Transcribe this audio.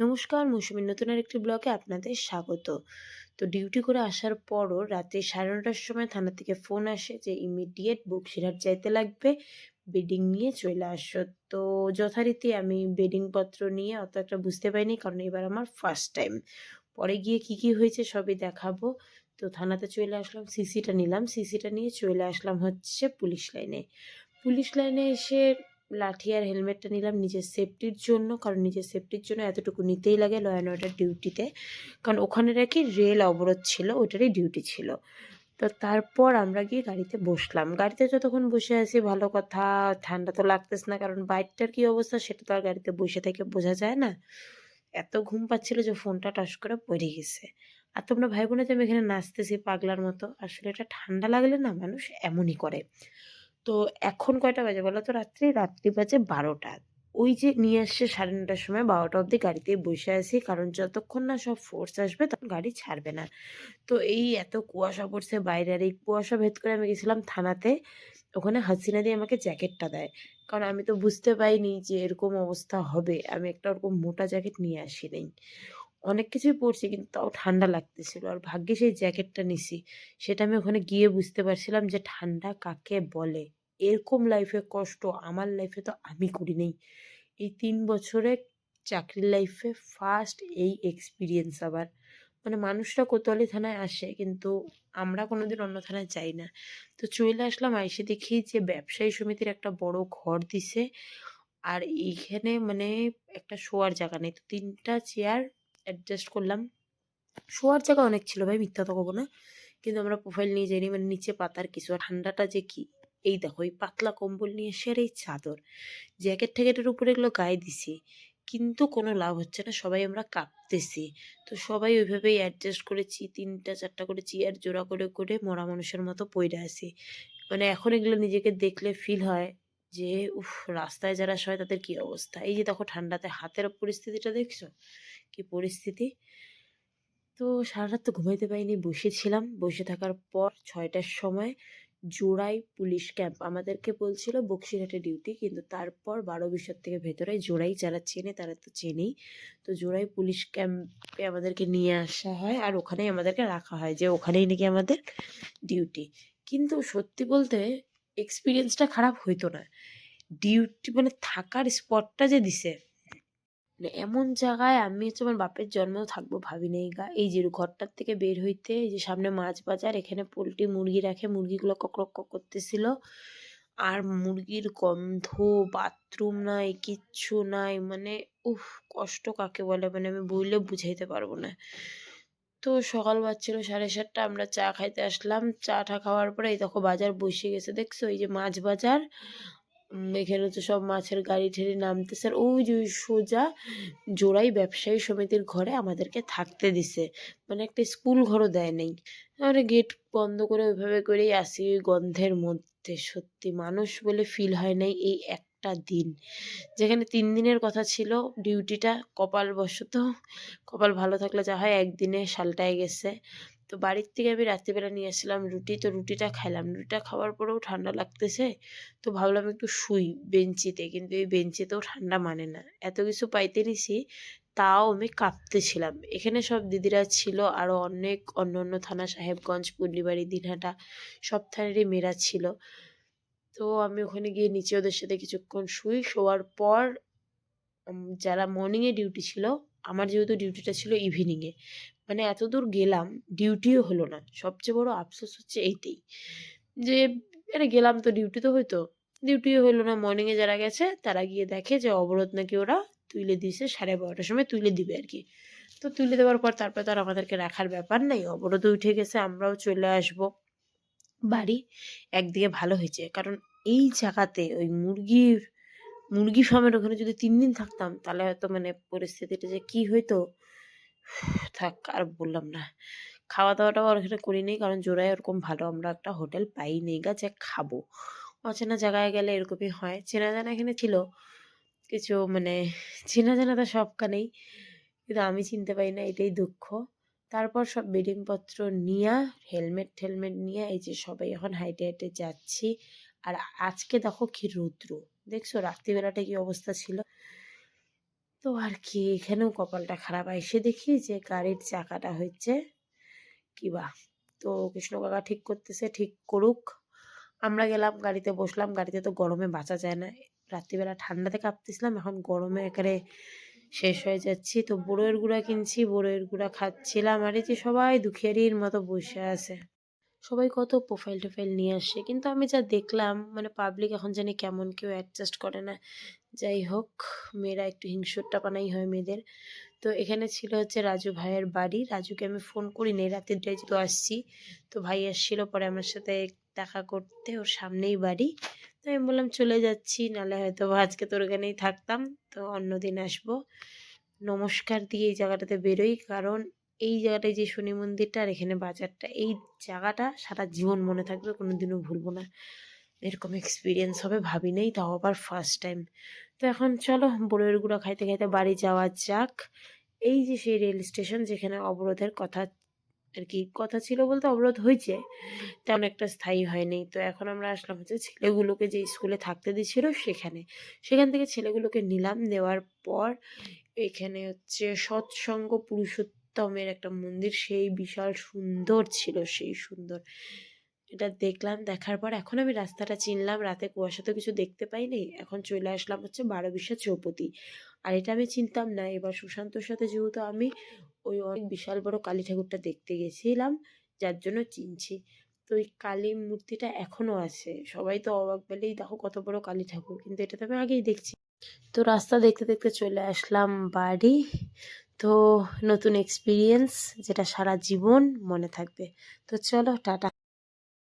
নমস্কার, মৌসুমীর নতুন আরেকটি ব্লগে আপনাদের স্বাগত। তো ডিউটি করে আসার পরও রাতে সাড়ে নটার সময় থানা থেকে ফোন আসে যে ইমিডিয়েট বক্সিরহাট যাইতে লাগবে বেডিং নিয়ে চলে আসো। তো যথারীতি আমি বেডিং পত্র নিয়ে অত একটা বুঝতে পারিনি, কারণ এবার আমার ফার্স্ট টাইম পরে গিয়ে কি কি হয়েছে সবই দেখাবো। তো থানাতে চলে আসলাম সিসিটা নিলাম। সিসিটা নিয়ে চলে আসলাম হচ্ছে পুলিশ লাইনে। পুলিশ লাইনে এসে লাঠি আর হেলমেটটা নিলাম নিজের সেফটির জন্য, কারণ নিজের সেফটির জন্য এতটুকু নিতেই লাগে ল অ্যান্ড ডিউটিতে কারণ ওখানে নাকি রেল অবরোধ ছিল ওটারই ডিউটি ছিল। তো তারপর আমরা গিয়ে গাড়িতে বসলাম। গাড়িতে যতক্ষণ বসে আছি, ভালো কথা, ঠান্ডা তো লাগতেছে না, কারণ বাইকটার কী অবস্থা সেটা তো আর গাড়িতে বসে থেকে বোঝা যায় না। এত ঘুম পাচ্ছিল যে ফোনটা টাস করে পড়ে গেছে। আর তোমরা ভাই বোনে যে আমি এখানে নাচতেছি পাগলার মতো। আসলে এটা ঠান্ডা লাগলে না মানুষ এমনই করে। তো এখন কয়টা বাজে বলো তো রাত্রি? রাত্রি বাজে বারোটা। ওই যে নিয়ে আসছে সাড়ে নটার সময় বারোটা অবধি গাড়িতে বসে আছি, কারণ যতক্ষণ না সব ফোর্স আসবে তখন গাড়ি ছাড়বে না। তো এই এত কুয়াশা পড়ছে বাইরে, আর এই কুয়াশা ভেদ করে আমি গেছিলাম থানাতে। ওখানে হাসিনা দিয়ে আমাকে জ্যাকেটটা দেয়। কারণ আমি তো বুঝতে পাইনি যে এরকম অবস্থা হবে। আমি একটা ওরকম মোটা জ্যাকেট নিয়ে আসি নাই অনেক কিছুই পড়ছি কিন্তু তাও ঠান্ডা লাগতেছিল। আর ভাগ্যে সেই জ্যাকেটটা নিছি। সেটা আমি ওখানে গিয়ে বুঝতে পারছিলাম যে ঠান্ডা কাকে বলে। এরকম লাইফে কষ্ট আমার লাইফে তো আমি করি নেই এই তিন বছরে চাকরির লাইফে ফার্স্ট এই এক্সপিরিয়েন্স আবার। মানে মানুষরা কোতোয়ালি থানায় আসে কিন্তু আমরা কোনোদিন অন্য থানায় যাই না। তো চলে আসলাম আইসে দেখি যে ব্যবসায়ী সমিতির একটা বড় ঘর দিছে। আর এইখানে মানে একটা শোয়ার জায়গা নেই। তো তিনটা চেয়ার অ্যাডজাস্ট করলাম। শোয়ার জায়গা অনেক ছিল ভাই, মিথ্যা তো কবো না। কিন্তু আমরা প্রোফাইল নিয়ে যাইনি। মানে নিচে পাতার কিছু। আর ঠান্ডাটা যে কি এই দেখো, এই পাতলা কম্বল নিয়ে এসে আর এই চাদর, জ্যাকেট ট্যাকেটের উপরে এগুলো গায়ে দিছি, কিন্তু কোনো লাভ হচ্ছে না, সবাই আমরা কাঁপতেছি। তো সবাই ওইভাবেই অ্যাডজাস্ট করেছি, তিনটা চারটা করে চেয়ার জোড়া করে করে মরা মানুষের মতো পইরে আছি। মানে এখন এগুলো নিজেকে দেখলে ফিল হয় যে, উফ, রাস্তায় যারা শয় তাদের কি অবস্থা? এই যে দেখো, ঠান্ডাতে হাতের পরিস্থিতিটা দেখছ? কি পরিস্থিতি? তো সারা রাত তো ঘুমাইতে পারিনি, বসেছিলাম, বসে থাকার পর ছয়টার সময় জোড়াই পুলিশ ক্যাম্প। আমাদেরকে বলছিল বক্সিরহাটে ডিউটি কিন্তু তারপর বারো বিশ্বর থেকে ভেতরে জোড়াই যারা চেনে তারা তো চেনেই। তো জোড়াই পুলিশ ক্যাম্পে আমাদেরকে নিয়ে আসা হয় আর ওখানেই আমাদেরকে রাখা হয় যে ওখানেই নাকি আমাদের ডিউটি কিন্তু সত্যি বলতে এক্সপিরিয়েন্সটা খারাপ হইতো না। ডিউটি মানে থাকার স্পটটা যে দিছে মানে এমন জায়গায় আমি হচ্ছে আমার বাপের জন্মেও থাকব ভাবি নেই গা। এই যে ঘরটার থেকে বের হইতে, এই যে সামনে মাছ বাজার, এখানে পোলট্রি মুরগি রাখে, মুরগিগুলো ককরক করতেছিল। আর মুরগির গন্ধ, বাথরুম নাই, কিচ্ছু নাই মানে উফ, কষ্ট কাকে বলে? মানে আমি বললে বুঝাইতে পারব না। তো সকাল বাজছিল সাড়ে সাতটা, আমরা চা খাইতে আসলাম। চা টা খাওয়ার পরে এই দেখো বাজার বসে গেছে, দেখছ? এই যে মাছ বাজার। এখানে তো সব মাছের গাড়ি ঠেড়ি নামতেছে। আর ওই যে সোজা জোড়াই ব্যবসায়ী সমিতির ঘরে আমাদেরকে থাকতে দিছে। মানে একটা স্কুল ঘরও দেয় নেই। আমরা গেট বন্ধ করে ওইভাবে করেই আসি ওই গন্ধের মধ্যে। সত্যি মানুষ বলে ফিল হয় নাই এই একটা দিন। যেখানে তিন দিনের কথা ছিল ডিউটিটা কপাল বশত কপাল ভালো থাকলে যা হয় একদিনে সালটায় গেছে। তো বাড়ির থেকে আমি রাত্রিবেলা নিয়ে আসছিলাম রুটি, তো রুটিটা খাইলাম। রুটিটা খাওয়ার পরেও ঠান্ডা লাগতেছে, তো ভাবলাম একটু শুই বেঞ্চিতে, কিন্তু এই বেঞ্চিতেও ঠান্ডা মানে না। এত কিছু পাইতে নিছি, তাও আমি কাঁপতেছিলাম। এখানে সব দিদিরা ছিল আরও অনেক অন্য অন্য থানা, সাহেবগঞ্জ পুন্ডিবাড়ি দিনহাটা, সব থানারই মেয়েরা ছিল। তো আমি ওখানে গিয়ে নিচে ওদের সাথে কিছুক্ষণ শুই শোয়ার পর যারা মর্নিংয়ে ডিউটি ছিল, আমার যেহেতু ডিউটিটা ছিল ইভিনিংয়ে মানে এত দূর গেলাম ডিউটিও হলো না। সবচেয়ে বড় আফসোস হচ্ছে এইটাই। যে আরে গেলাম তো ডিউটি তো হইতো। ডিউটিও হলো না মর্নিংয়ে যারা গেছে, তারা গিয়ে দেখে যে, অবরোধ নাকি ওরা তুলে দিয়েছে, সাড়ে বারোটার সময় তুলে দিবে আর কি। তো তুলে দেওয়ার পর তারপর তো আর আমাদেরকে রাখার ব্যাপার নাই। অবরোধ উঠে গেছে, আমরাও চলে আসব। বাড়ি একদিকে ভালো হয়েছে। কারণ এই জায়গাতে ওই মুরগির, মুরগি ফার্মের ওখানে যদি তিন দিন থাকতাম, তাহলে হয়তো মানে পরিস্থিতিটা যে কি হইতো থাক, আর বললাম না। খাওয়া দাওয়াটাও আর এখানে করি নি কারণ জোড়ায় ওরকম ভালো আমরা একটা হোটেল পাই নেই। গা যে খাব। অচেনা জায়গায় গেলে এরকমই হয়। চেনা জানা এখানে ছিল। কিছু মানে চেনা জানা তো সবখানেই। কিন্তু আমি চিনতে পারি না, এটাই দুঃখ। তারপর সব বেডিংপত্র নিয়ে, হেলমেট ঠেলমেট নিয়ে, এই যে সবাই এখন হাইটে হাইটে যাচ্ছি। আর আজকে দেখো কি রৌদ্র। দেখছ, রাত্রিবেলাটা কি অবস্থা ছিল? তো আর কি, এখানেও কপালটা খারাপ। এসে দেখি যে গাড়ির চাকাটা হচ্ছে কি বা, তো কৃষ্ণ কাকা ঠিক করতেছে, ঠিক করুক। আমরা গেলাম গাড়িতে, বসলাম। গাড়িতে তো গরমে বাঁচা যায় না। রাত্রিবেলা ঠান্ডাতে কাঁপতেছিলাম। এখন গরমে একেবারে শেষ হয়ে যাচ্ছি। তো বড়োয়ের গুঁড়া কিনছি, বড়োয়ের গুঁড়া খাচ্ছিলাম। আর এই যে সবাই দুঃখেরই মতো বসে আছে। সবাই কত প্রোফাইল টোফাইল নিয়ে আসে। কিন্তু আমি যা দেখলাম মানে পাবলিক এখন জানি কেমন কেউ অ্যাডজাস্ট করে না। যাই হোক, মেয়েরা একটু হিংসুট্টা পানাই হয় মেয়েদের। তো এখানে ছিল হচ্ছে রাজু ভাইয়ের বাড়ি। রাজুকে আমি ফোন করি নেই রাতের তো আসছি। তো ভাই আসছিল, পরে আমার সাথে দেখা করতে ওর সামনেই বাড়ি। তো আমি বললাম, চলে যাচ্ছি নাহলে হয়তো আজকে তোর ওখানেই থাকতাম। তো অন্যদিন আসব। নমস্কার দিয়ে এই জায়গাটাতে বেরোই। কারণ এই জায়গাটায় যে শনি মন্দিরটা আর এখানে বাজারটা, এই জায়গাটা সারা জীবন মনে থাকবে কোনো দিনও ভুলবো না। এরকম এক্সপিরিয়েন্স হবে ভাবি নেই, তাও আবার ফার্স্ট টাইম তো এখন চলো বড়ের গুঁড়া খাইতে খাইতে বাড়ি যাওয়া যাক। এই যে সেই রেল স্টেশন যেখানে অবরোধের কথা আর কি, কথা ছিল বলতে অবরোধ হয়েছে, তেমন একটা স্থায়ী হয়নি। তো এখন আমরা আসলাম হচ্ছে ছেলেগুলোকে যে স্কুলে থাকতে দিয়েছিল সেখানে। সেখান থেকে ছেলেগুলোকে নিলাম, নেওয়ার পর এখানে হচ্ছে সৎসঙ্গ পুরুষোত্তমের একটা মন্দির, সেই বিশাল সুন্দর ছিল, সেই সুন্দর। এটা দেখলাম, দেখার পর এখন আমি রাস্তাটা চিনলাম, রাতে কুয়াশা তো কিছু দেখতে পাইনি। এখন চলে আসলাম হচ্ছে বারো বিশা চৌপতি। আর এটা আমি চিনতাম না, এবার সুশান্তর সাথে যেহেতু আমি ওই অনেক বিশাল বড় কালী ঠাকুরটা দেখতে গেছিলাম, যার জন্য চিনছি। তো ওই কালী মূর্তিটা এখনও আছে। সবাই তো অবাক পেলেই দেখো কত বড় কালী ঠাকুর। কিন্তু এটা তো আমি আগেই দেখছি। তো রাস্তা দেখতে দেখতে চলে আসলাম বাড়ি। তো নতুন এক্সপিরিয়েন্স যেটা সারা জীবন মনে থাকবে। তো চলো টাটা।